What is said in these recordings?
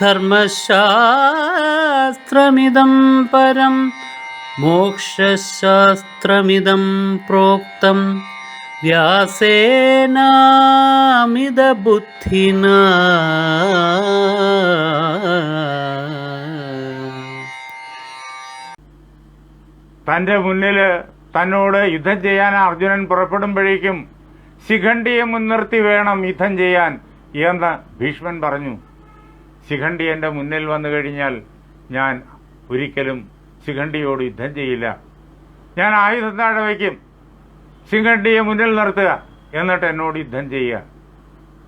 ധർമ്മശാസ്ത്രമിദം പരം മോക്ഷശാസ്ത്രമിതം പ്രോക്തം. വ്യാസേനാമിതബുദ്ധിന. തന്റെ മുന്നിൽ തന്നോട് യുദ്ധം ചെയ്യാൻ അർജുനൻ പുറപ്പെടുമ്പോഴേക്കും ശിഖണ്ഡിയെ മുൻനിർത്തി വേണം യുദ്ധം ചെയ്യാൻ എന്ന് ഭീഷ്മൻ പറഞ്ഞു. ശിഖണ്ഡി എന്റെ മുന്നിൽ വന്നു കഴിഞ്ഞാൽ ഞാൻ ഒരിക്കലും ശിഖണ്ഡിയോട് യുദ്ധം ചെയ്യില്ല. ഞാൻ ആയുധം താഴെ വയ്ക്കും. ശിഖണ്ഡിയെ മുന്നിൽ നിർത്തുക എന്നിട്ട് എന്നോട് യുദ്ധം ചെയ്യുക.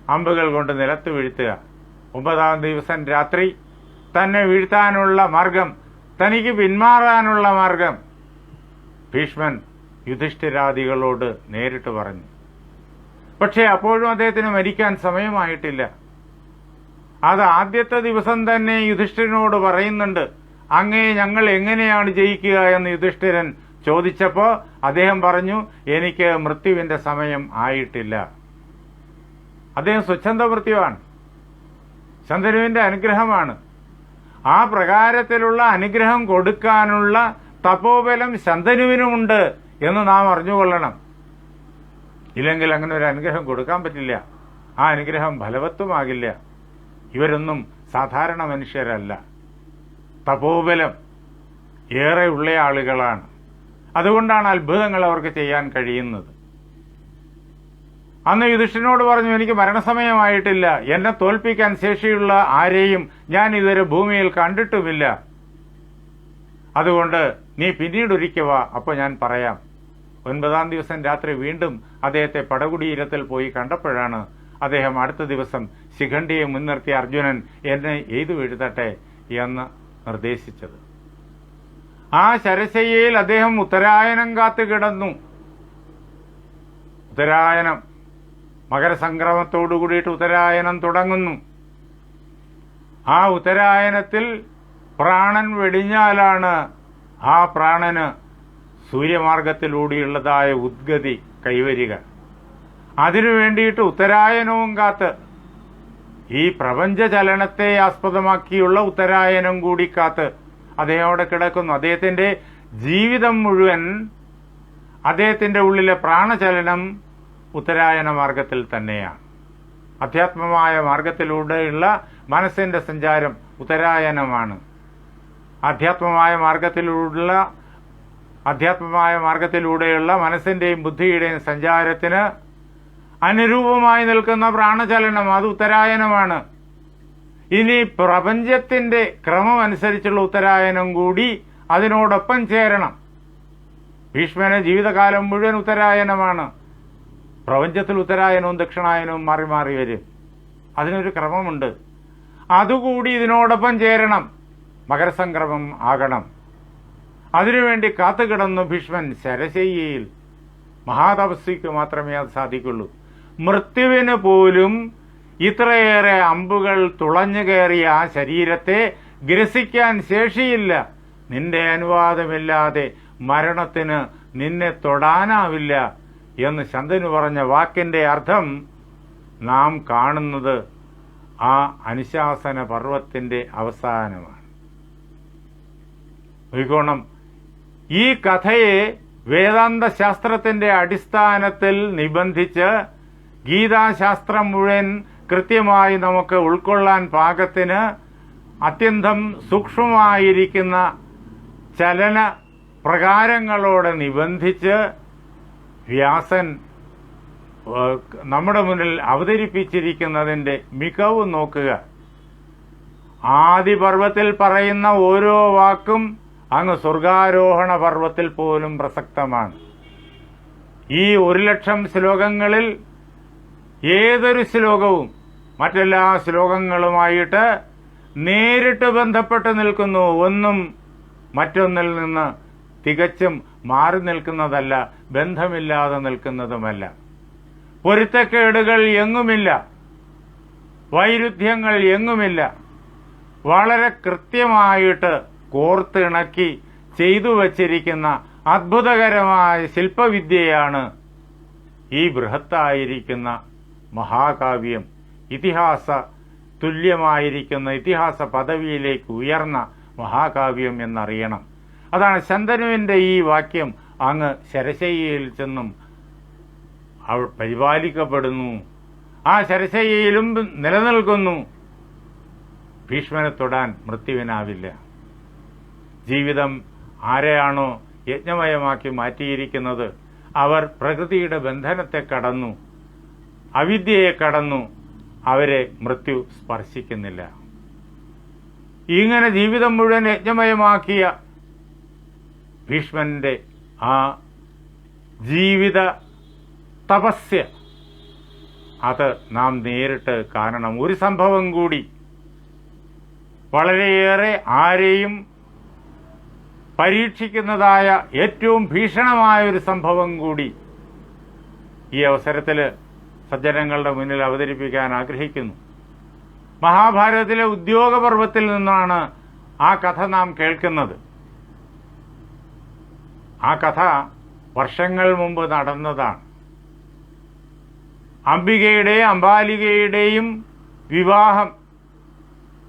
അമ്പുകൾ കൊണ്ട് നിലത്ത് വീഴ്ത്തുക. ഒമ്പതാം ദിവസം രാത്രി തന്നെ വീഴ്ത്താനുള്ള മാർഗം തനിക്ക് പിന്മാറാനുള്ള മാർഗം ഭീഷ്മൻ യുധിഷ്ഠിരാദികളോട് നേരിട്ട് പറഞ്ഞു. പക്ഷേ അപ്പോഴും അദ്ദേഹത്തിന് മരിക്കാൻ സമയമായിട്ടില്ല. അത് ആദ്യത്തെ ദിവസം തന്നെ യുധിഷ്ഠിരനോട് പറയുന്നുണ്ട് അങ്ങേ ഞങ്ങൾ എങ്ങനെയാണ് ജയിക്കുക? എന്ന് യുധിഷ്ഠിരൻ ചോദിച്ചപ്പോൾ അദ്ദേഹം പറഞ്ഞു എനിക്ക് മൃത്യുവിന്റെ സമയം ആയിട്ടില്ല. അദ്ദേഹം സ്വച്ഛന്ത മൃത്യുവാണ് ശന്തനുവിന്റെ അനുഗ്രഹമാണ്. ആ പ്രകാരത്തിലുള്ള അനുഗ്രഹം കൊടുക്കാനുള്ള തപോബലം ശന്തനുവിനുമുണ്ട് എന്ന് നാം അറിഞ്ഞുകൊള്ളണം. ഇല്ലെങ്കിൽ അങ്ങനെ ഒരു അനുഗ്രഹം കൊടുക്കാൻ പറ്റില്ല. ആ അനുഗ്രഹം ഫലവത്തുമാകില്ല. ഇവരൊന്നും സാധാരണ മനുഷ്യരല്ല. തപോബലം ഏറെ ഉള്ള ആളുകളാണ്. അതുകൊണ്ടാണ് അത്ഭുതങ്ങൾ അവർക്ക് ചെയ്യാൻ കഴിയുന്നത്. അന്ന് യുധിഷ്ഠനോട് പറഞ്ഞു എനിക്ക് മരണസമയമായിട്ടില്ല. എന്നെ തോൽപ്പിക്കാൻ ശേഷിയുള്ള ആരെയും ഞാൻ ഇതുവരെ ഭൂമിയിൽ കണ്ടിട്ടുമില്ല. അതുകൊണ്ട് നീ പിന്നീട് ഒരിക്കവ അപ്പോൾ ഞാൻ പറയാം. ഒൻപതാം ദിവസം രാത്രി വീണ്ടും അദ്ദേഹത്തെ പടകുടീരത്തിൽ പോയി കണ്ടപ്പോഴാണ് അദ്ദേഹം അടുത്ത ദിവസം ശിഖണ്ഡിയെ മുൻനിർത്തിയ അർജുനൻ എന്നെ എയ്തു എഴുതട്ടെ എന്ന് നിർദ്ദേശിച്ചത്. ആ ശരശയ്യയിൽ അദ്ദേഹം ഉത്തരായനം കാത്തു കിടന്നു. ഉത്തരായനം മകരസംക്രമത്തോടു കൂടിയിട്ട് ഉത്തരായനം തുടങ്ങുന്നു. ആ ഉത്തരായനത്തിൽ പ്രാണൻ വെടിഞ്ഞാലാണ് ആ പ്രാണന് സൂര്യമാർഗത്തിലൂടെയുള്ളതായ ഉദ്ഗതി കൈവരിക. അതിനു വേണ്ടിയിട്ട് ഉത്തരായനവും കാത്ത് ഈ പ്രപഞ്ച ചലനത്തെ ആസ്പദമാക്കിയുള്ള ഉത്തരായനം കൂടി കാത്ത് അദ്ദേഹം അവിടെ കിടക്കുന്നു. അദ്ദേഹത്തിന്റെ ജീവിതം മുഴുവൻ അദ്ദേഹത്തിന്റെ ഉള്ളിലെ പ്രാണചലനം ഉത്തരായന മാർഗത്തിൽ തന്നെയാണ്. അധ്യാത്മമായ മാർഗത്തിലൂടെയുള്ള മനസ്സിന്റെ സഞ്ചാരം ഉത്തരായനമാണ്. ആധ്യാത്മമായ മാർഗത്തിലൂടെയുള്ള അധ്യാത്മമായ മാർഗത്തിലൂടെയുള്ള മനസ്സിന്റെയും ബുദ്ധിയുടെയും സഞ്ചാരത്തിന് അനുരൂപമായി നിൽക്കുന്ന പ്രാണചലനം അത് ഉത്തരായനമാണ്. ഇനി പ്രപഞ്ചത്തിന്റെ ക്രമം അനുസരിച്ചുള്ള ഉത്തരായനം കൂടി അതിനോടൊപ്പം ചേരണം. ഭീഷ്മന് ജീവിതകാലം മുഴുവൻ ഉത്തരായനമാണ്. പ്രപഞ്ചത്തിൽ ഉത്തരായനവും ദക്ഷിണായനവും മാറി മാറി വരും. അതിനൊരു ക്രമമുണ്ട്. അതുകൂടി ഇതിനോടൊപ്പം ചേരണം. മകരസംക്രമം ആകണം. അതിനുവേണ്ടി കാത്തുകിടന്നു ഭീഷ്മൻ ശരശയ്യയിൽ. മഹാതപസ്വിക്ക് മാത്രമേ അത് സാധിക്കുള്ളൂ. മൃത്യുവിന് പോലും ഇത്രയേറെ അമ്പുകൾ തുളഞ്ഞു കയറിയ ആ ശരീരത്തെ ഗ്രസിക്കാൻ ശേഷിയില്ല. നിന്റെ അനുവാദമില്ലാതെ മരണത്തിന് നിന്നെ തൊടാനാവില്ല എന്ന് ശന്തനു പറഞ്ഞ വാക്കിന്റെ അർത്ഥം നാം കാണുന്നത് ആ അനുശാസന പർവത്തിന്റെ അവസാനമാണ്. നോക്കിക്കോണം ഈ കഥയെ വേദാന്ത ശാസ്ത്രത്തിന്റെ അടിസ്ഥാനത്തിൽ നിബന്ധിച്ച് ഗീതാശാസ്ത്രം മുഴുവൻ കൃത്യമായി നമുക്ക് ഉൾക്കൊള്ളാൻ പാകത്തിന് അത്യന്തം സൂക്ഷ്മമായിരിക്കുന്ന ചലന പ്രകാരങ്ങളോട് നിബന്ധിച്ച് വ്യാസൻ നമ്മുടെ മുന്നിൽ അവതരിപ്പിച്ചിരിക്കുന്നതിന്റെ മികവ് നോക്കുക. ആദിപർവത്തിൽ പറയുന്ന ഓരോ വാക്കും അങ്ങ് സ്വർഗാരോഹണ പർവത്തിൽ പോലും പ്രസക്തമാണ്. ഈ ഒരു ലക്ഷം ശ്ലോകങ്ങളിൽ ഏതൊരു ശ്ലോകവും മറ്റെല്ലാ ശ്ലോകങ്ങളുമായിട്ട് നേരിട്ട് ബന്ധപ്പെട്ട് നിൽക്കുന്നു. ഒന്നും മറ്റൊന്നിൽ നിന്ന് തികച്ചും മാറി നിൽക്കുന്നതല്ല ബന്ധമില്ലാതെ നിൽക്കുന്നതുമല്ല. പൊരുത്തക്കേടുകൾ എങ്ങുമില്ല. വൈരുദ്ധ്യങ്ങൾ എങ്ങുമില്ല. വളരെ കൃത്യമായിട്ട് കോർത്തിണക്കി ചെയ്തു വച്ചിരിക്കുന്ന അത്ഭുതകരമായ ശില്പവിദ്യയാണ് ഈ ബൃഹത്തായിരിക്കുന്ന മഹാകാവ്യം. ഇതിഹാസ തുല്യമായിരിക്കുന്ന ഇതിഹാസ പദവിയിലേക്ക് ഉയർന്ന മഹാകാവ്യം എന്നറിയണം. അതാണ് ശന്തനുവിന്റെ ഈ വാക്യം. അങ്ങ് ശരശയ്യയിൽ ചെന്നും അവൾ പരിപാലിക്കപ്പെടുന്നു. ആ ശരശയ്യയിലും നിലനിൽക്കുന്നു. ഭീഷ്മനെ തൊടാൻ മൃത്യുവിനാവില്ല. ജീവിതം ആരെയാണോ യജ്ഞമയമാക്കി മാറ്റിയിരിക്കുന്നത്? അവർ പ്രകൃതിയുടെ ബന്ധനത്തെ കടന്നു. അവിദ്യയെ കടന്നു അവരെ മൃത്യു സ്പർശിക്കുന്നില്ല. ഇങ്ങനെ ജീവിതം മുഴുവൻ യജ്ഞമയമാക്കിയ ഭീഷ്മന്റെ ആ ജീവിത തപസ്യ. അത് നാം നേരിട്ട് കാരണം ഒരു സംഭവം കൂടി. വളരെയേറെ ആരെയും പരീക്ഷിക്കുന്നതായ ഏറ്റവും ഭീഷണമായ ഒരു സംഭവം കൂടി ഈ അവസരത്തിൽ സജ്ജനങ്ങളുടെ മുന്നിൽ അവതരിപ്പിക്കാൻ ആഗ്രഹിക്കുന്നു. മഹാഭാരതത്തിലെ ഉദ്യോഗപർവത്തിൽ നിന്നാണ് ആ കഥ നാം കേൾക്കുന്നത്. ആ കഥ വർഷങ്ങൾ മുമ്പ് നടന്നതാണ്. അംബികയുടെ അംബാലികയുടെയും വിവാഹം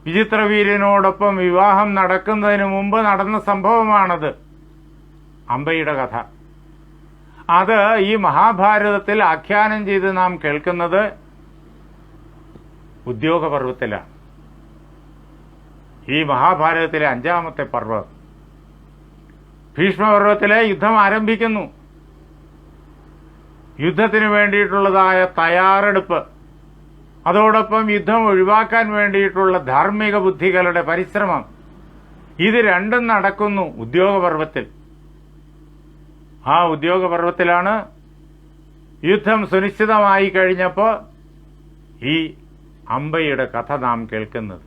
വിചിത്രവീരനോടൊപ്പം വിവാഹം നടക്കുന്നതിന് മുമ്പ് നടന്ന സംഭവമാണത് അംബയുടെ കഥ. അത് ഈ മഹാഭാരതത്തിൽ ആഖ്യാനം ചെയ്ത് നാം കേൾക്കുന്നത് ഉദ്യോഗപർവത്തിലാണ്. ഈ മഹാഭാരതത്തിലെ അഞ്ചാമത്തെ പർവം. ഭീഷ്മപർവത്തിലെ യുദ്ധം ആരംഭിക്കുന്നു. യുദ്ധത്തിന് വേണ്ടിയിട്ടുള്ളതായ തയ്യാറെടുപ്പ് അതോടൊപ്പം യുദ്ധം ഒഴിവാക്കാൻ വേണ്ടിയിട്ടുള്ള ധാർമ്മിക ബുദ്ധികളുടെ പരിശ്രമം ഇത് രണ്ടും നടക്കുന്നു ഉദ്യോഗപർവത്തിൽ. ആ ഉദ്യോഗപർവത്തിലാണ് യുദ്ധം സുനിശ്ചിതമായി കഴിഞ്ഞപ്പോൾ ഈ അമ്പയുടെ കഥ നാം കേൾക്കുന്നത്.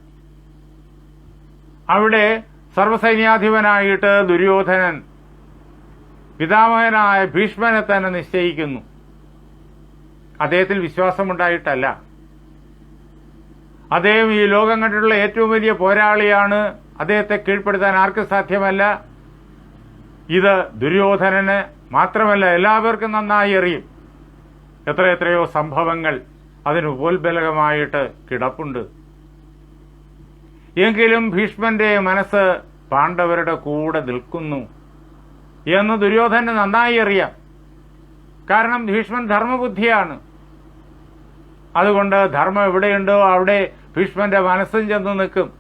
അവിടെ സർവസൈന്യാധിപനായിട്ട് ദുര്യോധനൻ പിതാമഹനായ ഭീഷ്മനെ തന്നെ നിശ്ചയിക്കുന്നു. അദ്ദേഹത്തിൽ വിശ്വാസമുണ്ടായിട്ടല്ല. അദ്ദേഹം ഈ ലോകം കണ്ടിട്ടുള്ള ഏറ്റവും വലിയ പോരാളിയാണ്. അദ്ദേഹത്തെ കീഴ്പ്പെടുത്താൻ ആർക്കും സാധ്യമല്ല. ഇത് ദുര്യോധനന് മാത്രമല്ല എല്ലാവർക്കും നന്നായി അറിയും. എത്ര എത്രയോ സംഭവങ്ങൾ അതിന് ഉപോത്ബലകമായിട്ട് കിടപ്പുണ്ട്. എങ്കിലും ഭീഷ്മന്റെ മനസ്സ് പാണ്ഡവരുടെ കൂടെ നിൽക്കുന്നു എന്ന് ദുര്യോധന നന്നായി അറിയാം. കാരണം ഭീഷ്മൻ ധർമ്മബുദ്ധിയാണ്. അതുകൊണ്ട് ധർമ്മം എവിടെയുണ്ടോ അവിടെ ഭീഷ്മന്റെ മനസ്സും ചെന്ന് നിൽക്കും.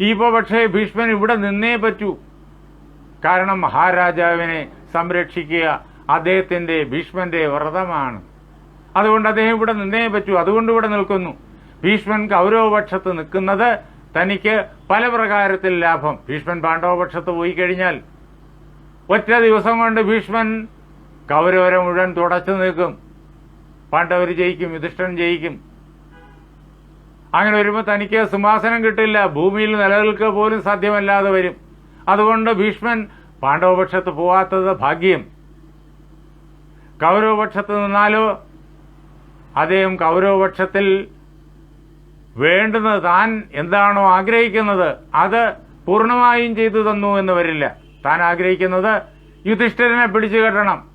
ഇപ്പോൾ പക്ഷേ ഭീഷ്മൻ ഇവിടെ നിന്നേ പറ്റൂ. കാരണം മഹാരാജാവിനെ സംരക്ഷിക്കുക അദ്ദേഹത്തിന്റെ ഭീഷ്മന്റെ വ്രതമാണ്. അതുകൊണ്ട് അദ്ദേഹം ഇവിടെ നിന്നേ പറ്റൂ. അതുകൊണ്ട് ഇവിടെ നിൽക്കുന്നു. ഭീഷ്മൻ കൗരവപക്ഷത്ത് നിൽക്കുന്നത് തനിക്ക് പല പ്രകാരത്തിൽ ലാഭം. ഭീഷ്മൻ പാണ്ഡവപക്ഷത്ത് പോയി കഴിഞ്ഞാൽ ഒറ്റ ദിവസം കൊണ്ട് ഭീഷ്മൻ കൗരവരെ മുഴുവൻ തുടച്ചു നിൽക്കും പാണ്ഡവർ ജയിക്കും യുധിഷ്ഠൻ ജയിക്കും. അങ്ങനെ വരുമ്പോൾ തനിക്ക് സിംഹാസനം കിട്ടില്ല. ഭൂമിയിൽ നിലനിൽക്കുക പോലും സാധ്യമല്ലാതെ വരും. അതുകൊണ്ട് ഭീഷ്മൻ പാണ്ഡവപക്ഷത്ത് പോവാത്തത് ഭാഗ്യം. കൗരവപക്ഷത്ത് നിന്നാലോ അദ്ദേഹം കൗരവപക്ഷത്തിൽ വേണ്ടുന്നത് താൻ എന്താണോ ആഗ്രഹിക്കുന്നത് അത് പൂർണമായും ചെയ്തു തന്നു എന്ന് വരില്ല. താൻ ആഗ്രഹിക്കുന്നത് യുധിഷ്ഠിരനെ പിടിച്ചു കെട്ടണം.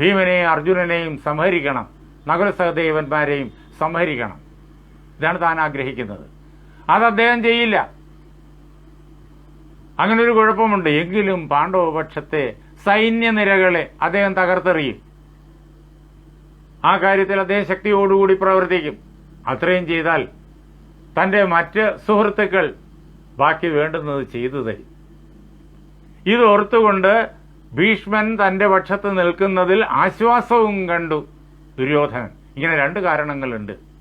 ഭീമനെയും അർജുനനെയും സംഹരിക്കണം. നകുല സഹദേവന്മാരെയും സംഹരിക്കണം. ഇതാണ് താൻ ആഗ്രഹിക്കുന്നത്. അത് അദ്ദേഹം ചെയ്യില്ല. അങ്ങനെ ഒരു കുഴപ്പമുണ്ട്. എങ്കിലും പാണ്ഡവപക്ഷത്തെ സൈന്യനിരകളെ അദ്ദേഹം തകർത്തെറിയും. ആ കാര്യത്തിൽ അദ്ദേഹം ശക്തിയോടുകൂടി പ്രവർത്തിക്കും. അത്രയും ചെയ്താൽ തന്റെ മറ്റ് സുഹൃത്തുക്കൾ ബാക്കി വേണ്ടുന്നത് ചെയ്തു തരും. ഇത് ഓർത്തുകൊണ്ട് ഭീഷ്മൻ തന്റെ പക്ഷത്ത് നിൽക്കുന്നതിൽ ആശ്വാസവും കണ്ടു ദുര്യോധനൻ. ഇങ്ങനെ രണ്ട് കാരണങ്ങളുണ്ട്.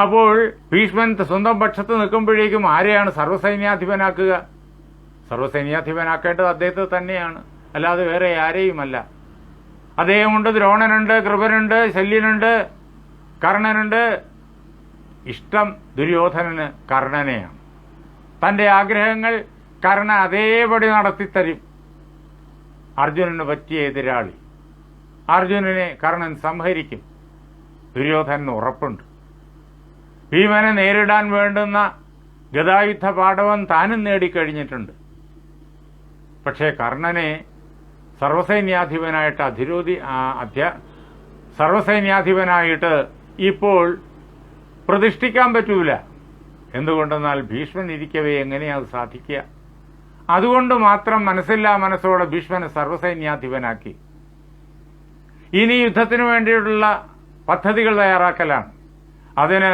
അപ്പോൾ ഭീഷ്മൻ സ്വന്തം പക്ഷത്ത് നിൽക്കുമ്പോഴേക്കും ആരെയാണ് സർവസൈന്യാധിപനാക്കുക? സർവസൈന്യാധിപനാക്കേണ്ടത് അദ്ദേഹത്തെ തന്നെയാണ്. അല്ലാതെ വേറെ ആരെയുമല്ല. അദ്ദേഹമുണ്ട് ദ്രോണനുണ്ട് കൃപനുണ്ട് ശല്യനുണ്ട് കർണനുണ്ട്. ഇഷ്ടം ദുര്യോധനന് കർണനെയാണ്. തന്റെ ആഗ്രഹങ്ങൾ കർണൻ അതേപടി നടത്തിത്തരും. അർജുനന് പറ്റിയ എതിരാളി. അർജുനനെ കർണൻ സംഹരിക്കും. ദുര്യോധനന് ഉറപ്പുണ്ട്. ഭീമനെ നേരിടാൻ വേണ്ടുന്ന ഗതായുദ്ധ പാഠവം താനും നേടിക്കഴിഞ്ഞിട്ടുണ്ട്. പക്ഷേ കർണനെ സർവസൈന്യാധിപനായിട്ട് അധിരോധി അധ്യ സർവസൈന്യാധിപനായിട്ട് ഇപ്പോൾ പ്രതിഷ്ഠിക്കാൻ പറ്റൂല. എന്തുകൊണ്ടെന്നാൽ ഭീഷ്മൻ ഇരിക്കവേ എങ്ങനെയാണ് സാധിക്കുക? അതുകൊണ്ട് മാത്രം മനസ്സില്ലാ മനസ്സോടെ ഭീഷ്മനെ സർവസൈന്യാധിപനാക്കി. ഇനി യുദ്ധത്തിന് വേണ്ടിയിട്ടുള്ള പദ്ധതികൾ തയ്യാറാക്കലാണ്. അതിന്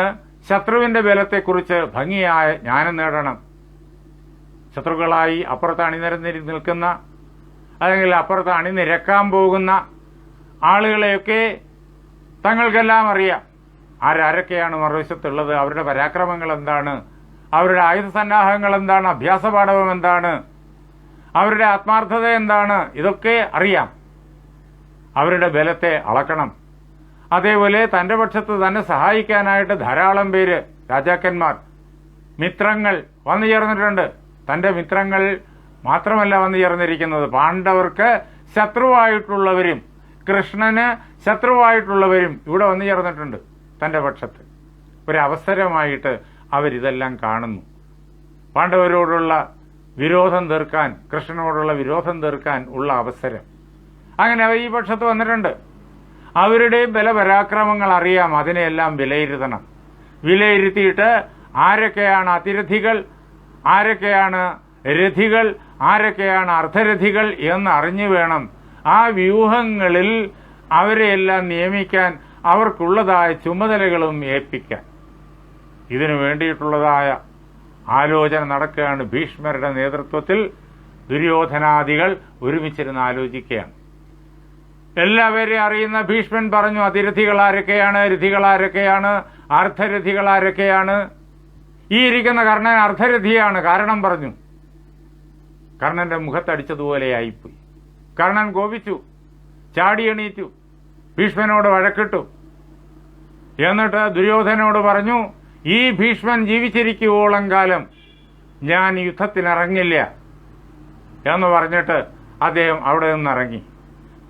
ശത്രുവിന്റെ ബലത്തെക്കുറിച്ച് ഭംഗിയായ ജ്ഞാനം നേടണം. ശത്രുക്കളായി അപ്പുറത്ത് അണിനിരന്നിരി നിൽക്കുന്ന അല്ലെങ്കിൽ അപ്പുറത്ത് അണിനിരക്കാൻ പോകുന്ന ആളുകളെയൊക്കെ തങ്ങൾക്കെല്ലാം അറിയാം. ആരാരൊക്കെയാണ് മറുവശത്തുള്ളത്? അവരുടെ പരാക്രമങ്ങൾ എന്താണ്? അവരുടെ ആയുധ സന്നാഹങ്ങൾ എന്താണ്? അഭ്യാസ പാഠവം എന്താണ്? അവരുടെ ആത്മാർത്ഥത എന്താണ്? ഇതൊക്കെ അറിയാം. അവരുടെ ബലത്തെ അളക്കണം. അതേപോലെ തന്റെ പക്ഷത്ത് തന്നെ സഹായിക്കാനായിട്ട് ധാരാളം പേര് രാജാക്കന്മാർ മിത്രങ്ങൾ വന്നു ചേർന്നിട്ടുണ്ട് തന്റെ മിത്രങ്ങൾ മാത്രമല്ല വന്നു ചേർന്നിരിക്കുന്നത് പാണ്ഡവർക്ക് ശത്രുവായിട്ടുള്ളവരും കൃഷ്ണന് ശത്രുവായിട്ടുള്ളവരും ഇവിടെ വന്നു ചേർന്നിട്ടുണ്ട് തന്റെ പക്ഷത്ത്. ഒരവസരമായിട്ട് അവരിതെല്ലാം കാണുന്നു. പാണ്ഡവരോടുള്ള വിരോധം തീർക്കാൻ കൃഷ്ണനോടുള്ള വിരോധം തീർക്കാൻ ഉള്ള അവസരം. അങ്ങനെ അവർ ഈ പക്ഷത്ത് വന്നിട്ടുണ്ട്. അവരുടെ ബലപരാക്രമങ്ങൾ അറിയാം അതിനെയെല്ലാം വിലയിരുത്തണം. വിലയിരുത്തിയിട്ട് ആരൊക്കെയാണ് അതിരഥികൾ ആരൊക്കെയാണ് രഥികൾ ആരൊക്കെയാണ് അർദ്ധരഥികൾ എന്ന് അറിഞ്ഞു വേണം. ആ വ്യൂഹങ്ങളിൽ അവരെയെല്ലാം നിയമിക്കാൻ അവർക്കുള്ളതായ ചുമതലകളും ഏൽപ്പിക്കാൻ. ഇതിനു വേണ്ടിയിട്ടുള്ളതായ ആലോചന നടക്കുകയാണ് ഭീഷ്മരുടെ നേതൃത്വത്തിൽ. ദുര്യോധനാദികൾ ഒരുമിച്ചിരുന്ന് ആലോചിക്കുകയാണ്. എല്ലാവരെയും അറിയുന്ന ഭീഷ്മൻ പറഞ്ഞു ആരൊക്കെയാണ് അർദ്ധരഥികൾ ആരൊക്കെയാണ് ഈ ഇരിക്കുന്ന കർണൻ അർദ്ധരഥിയാണ് കാരണം പറഞ്ഞു. കർണന്റെ മുഖത്തടിച്ചതുപോലെയായിപ്പോയി കർണൻ കോപിച്ചു ചാടി എണീറ്റു ഭീഷ്മനോട് വഴക്കിട്ടു. എന്നിട്ട് ദുര്യോധനോട് പറഞ്ഞു ഈ ഭീഷ്മൻ ജീവിച്ചിരിക്കുവോളം കാലം ഞാൻ യുദ്ധത്തിനിറങ്ങില്ല. എന്ന് പറഞ്ഞിട്ട് അദ്ദേഹം അവിടെ നിന്നിറങ്ങി.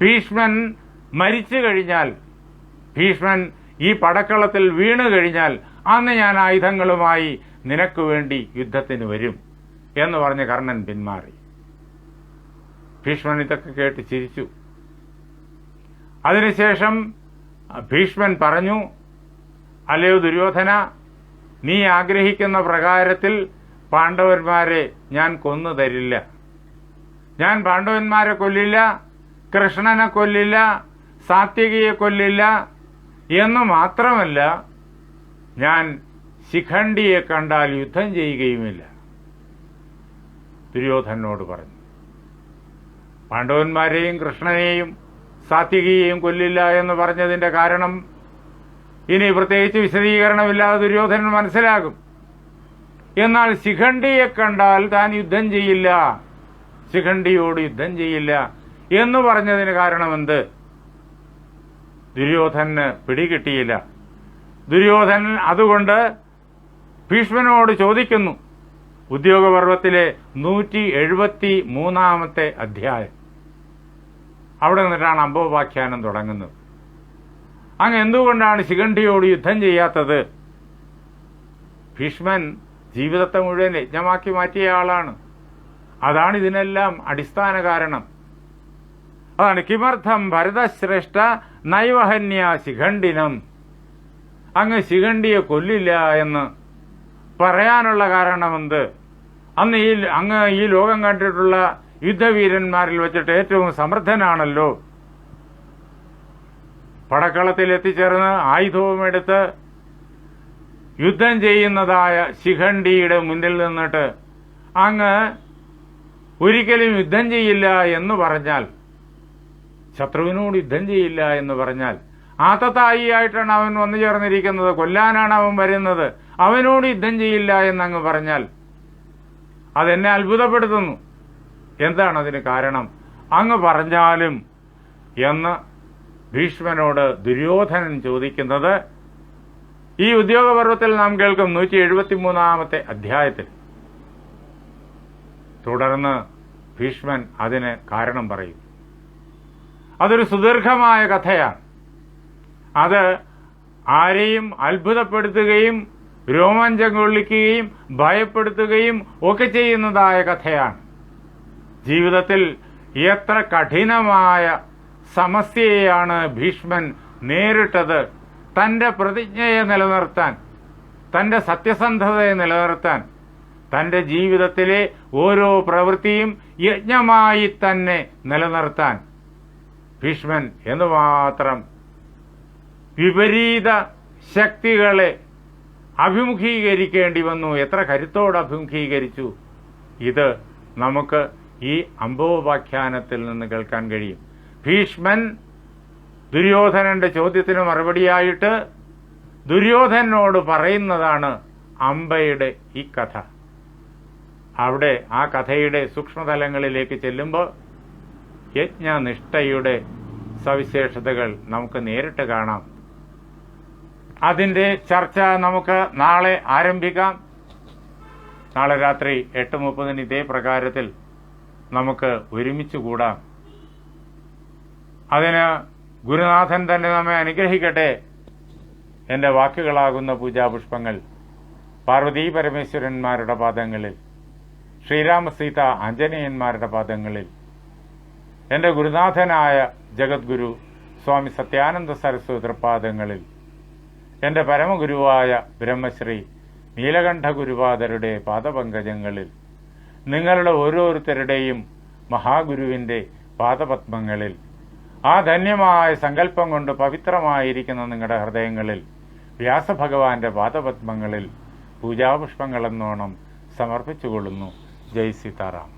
ഭീഷ്മൻ മരിച്ചു കഴിഞ്ഞാൽ ഭീഷ്മൻ ഈ പടക്കളത്തിൽ വീണു കഴിഞ്ഞാൽ അന്ന് ഞാൻ ആയുധങ്ങളുമായി നിനക്ക് വേണ്ടി യുദ്ധത്തിന് വരും എന്ന് പറഞ്ഞ് കർണൻ പിന്മാറി. ഭീഷ്മൻ ഇതൊക്കെ കേട്ട് ചിരിച്ചു. അതിനുശേഷം ഭീഷ്മൻ പറഞ്ഞു അല്ലയോ ദുര്യോധന നീ ആഗ്രഹിക്കുന്ന പ്രകാരത്തിൽ പാണ്ഡവന്മാരെ ഞാൻ കൊന്നു തരില്ല. ഞാൻ പാണ്ഡവന്മാരെ കൊല്ലില്ല കൃഷ്ണനെ കൊല്ലില്ല സാത്വികയെ കൊല്ലില്ല എന്ന് മാത്രമല്ല ഞാൻ ശിഖണ്ഡിയെ കണ്ടാൽ യുദ്ധം ചെയ്യുകയുമില്ല. ദുര്യോധനോട് പറഞ്ഞു പാണ്ഡവന്മാരെയും കൃഷ്ണനെയും സാത്വികയെയും കൊല്ലില്ല എന്ന് പറഞ്ഞതിന്റെ കാരണം ഇനി പ്രത്യേകിച്ച് വിശദീകരണമില്ലാതെ ദുര്യോധനൻ മനസ്സിലാകും. എന്നാൽ ശിഖണ്ഡിയെ കണ്ടാൽ താൻ യുദ്ധം ചെയ്യില്ല ശിഖണ്ഡിയോട് യുദ്ധം ചെയ്യില്ല എന്ന് പറഞ്ഞതിന് കാരണമെന്ത്? ദുര്യോധന് പിടികിട്ടിയില്ല. ദുര്യോധനൻ അതുകൊണ്ട് ഭീഷ്മനോട് ചോദിക്കുന്നു. ഉദ്യോഗപർവത്തിലെ നൂറ്റി എഴുപത്തി മൂന്നാമത്തെ അധ്യായം. അവിടെ നിന്നിട്ടാണ് അംബോപാഖ്യാനം തുടങ്ങുന്നത്. അങ്ങ് എന്തുകൊണ്ടാണ് ശിഖണ്ഠിയോട് യുദ്ധം ചെയ്യാത്തത്? ഭീഷ്മൻ ജീവിതത്തെ മുഴുവൻ യജ്ഞമാക്കി മാറ്റിയ ആളാണ്. അതാണ് ഇതിനെല്ലാം അടിസ്ഥാന കാരണം. അതാണ് കിമർത്ഥം ഭരതശ്രേഷ്ഠ നൈവഹന്യ ശിഖണ്ഡിനം അങ്ങ് ശിഖണ്ഡിയെ കൊല്ലില്ല എന്ന് പറയാനുള്ള കാരണമെന്ത്? അന്ന് ഈ അങ്ങ് ഈ ലോകം കണ്ടിട്ടുള്ള യുദ്ധവീരന്മാരിൽ വെച്ചിട്ട് ഏറ്റവും സമർത്ഥനാണല്ലോ. പടക്കളത്തിൽ എത്തിച്ചേർന്ന് ആയുധവും എടുത്ത് യുദ്ധം ചെയ്യുന്നതായ ശിഖണ്ഡിയുടെ മുന്നിൽ നിന്നിട്ട് അങ്ങ് ഒരിക്കലും യുദ്ധം ചെയ്യില്ല എന്ന് പറഞ്ഞാൽ ശത്രുവിനോട് യുദ്ധം ചെയ്യില്ല എന്ന് പറഞ്ഞാൽ ആത്തത്തായിയായിട്ടാണ് അവൻ വന്നു ചേർന്നിരിക്കുന്നത്. കൊല്ലാനാണ് അവൻ വരുന്നത്. അവനോട് യുദ്ധം ചെയ്യില്ല എന്നങ്ങ് പറഞ്ഞാൽ അതെന്നെ അത്ഭുതപ്പെടുത്തുന്നു. എന്താണ് അതിന് കാരണം? അങ്ങ് പറഞ്ഞാലും എന്ന് ഭീഷ്മനോട് ദുര്യോധനൻ ചോദിക്കുന്നത് ഈ ഉദ്യോഗപർവത്തിൽ നാം കേൾക്കും നൂറ്റി എഴുപത്തി മൂന്നാമത്തെ അധ്യായത്തിൽ. തുടർന്ന് ഭീഷ്മൻ അതിന് കാരണം പറയും. അതൊരു സുദീർഘമായ കഥയാണ്. അത് ആരെയും അത്ഭുതപ്പെടുത്തുകയും രോമാഞ്ചം കൊള്ളിക്കുകയും ഭയപ്പെടുത്തുകയും ഒക്കെ ചെയ്യുന്നതായ കഥയാണ്. ജീവിതത്തിൽ എത്ര കഠിനമായ സമസ്യയാണ് ഭീഷ്മൻ നേരിട്ടത് തന്റെ പ്രതിജ്ഞയെ നിലനിർത്താൻ തന്റെ സത്യസന്ധതയെ നിലനിർത്താൻ തന്റെ ജീവിതത്തിലെ ഓരോ പ്രവൃത്തിയും യജ്ഞമായി തന്നെ നിലനിർത്താൻ. ഭീഷ്മൻ എന്ന് മാത്രം വിപരീത ശക്തികളെ അഭിമുഖീകരിക്കേണ്ടി വന്നു. എത്ര കരുത്തോട് അഭിമുഖീകരിച്ചു. ഇത് നമുക്ക് ഈ അംബോപാഖ്യാനത്തിൽ നിന്ന് കേൾക്കാൻ കഴിയും. ഭീഷ്മൻ ദുര്യോധനന്റെ ചോദ്യത്തിന് മറുപടിയായിട്ട് ദുര്യോധനോട് പറയുന്നതാണ് അംബയുടെ ഈ കഥ. അവിടെ ആ കഥയുടെ സൂക്ഷ്മതലങ്ങളിലേക്ക് ചെല്ലുമ്പോൾ യജ്ഞനിഷ്ഠയുടെ സവിശേഷതകൾ നമുക്ക് നേരിട്ട് കാണാം. അതിന്റെ ചർച്ച നമുക്ക് നാളെ ആരംഭിക്കാം. നാളെ രാത്രി എട്ട് മുപ്പതിന് ഇതേ പ്രകാരത്തിൽ നമുക്ക് ഒരുമിച്ച് കൂടാം. അതിന് ഗുരുനാഥൻ തന്നെ നമ്മെ അനുഗ്രഹിക്കട്ടെ. എന്റെ വാക്കുകളാകുന്ന പൂജാപുഷ്പങ്ങൾ പാർവതി പരമേശ്വരന്മാരുടെ പാദങ്ങളിൽ ശ്രീരാമസീത ആഞ്ജനേയന്മാരുടെ പാദങ്ങളിൽ എന്റെ ഗുരുനാഥനായ ജഗദ്ഗുരു സ്വാമി സത്യാനന്ദ സരസ്വതി തൃപ്പാദങ്ങളിൽ എന്റെ പരമഗുരുവായ ബ്രഹ്മശ്രീ നീലകണ്ഠ ഗുരുവാദരുടെ പാദപങ്കജങ്ങളിൽ നിങ്ങളുടെ ഓരോരുത്തരുടെയും മഹാഗുരുവിന്റെ പാദപത്മങ്ങളിൽ ആ ധന്യമായ സങ്കല്പം കൊണ്ട് പവിത്രമായിരിക്കുന്ന നിങ്ങളുടെ ഹൃദയങ്ങളിൽ വ്യാസഭഗവാന്റെ പാദപത്മങ്ങളിൽ പൂജാപുഷ്പങ്ങളെന്നോണം സമർപ്പിച്ചുകൊള്ളുന്നു. ജയ് സീതാറാം.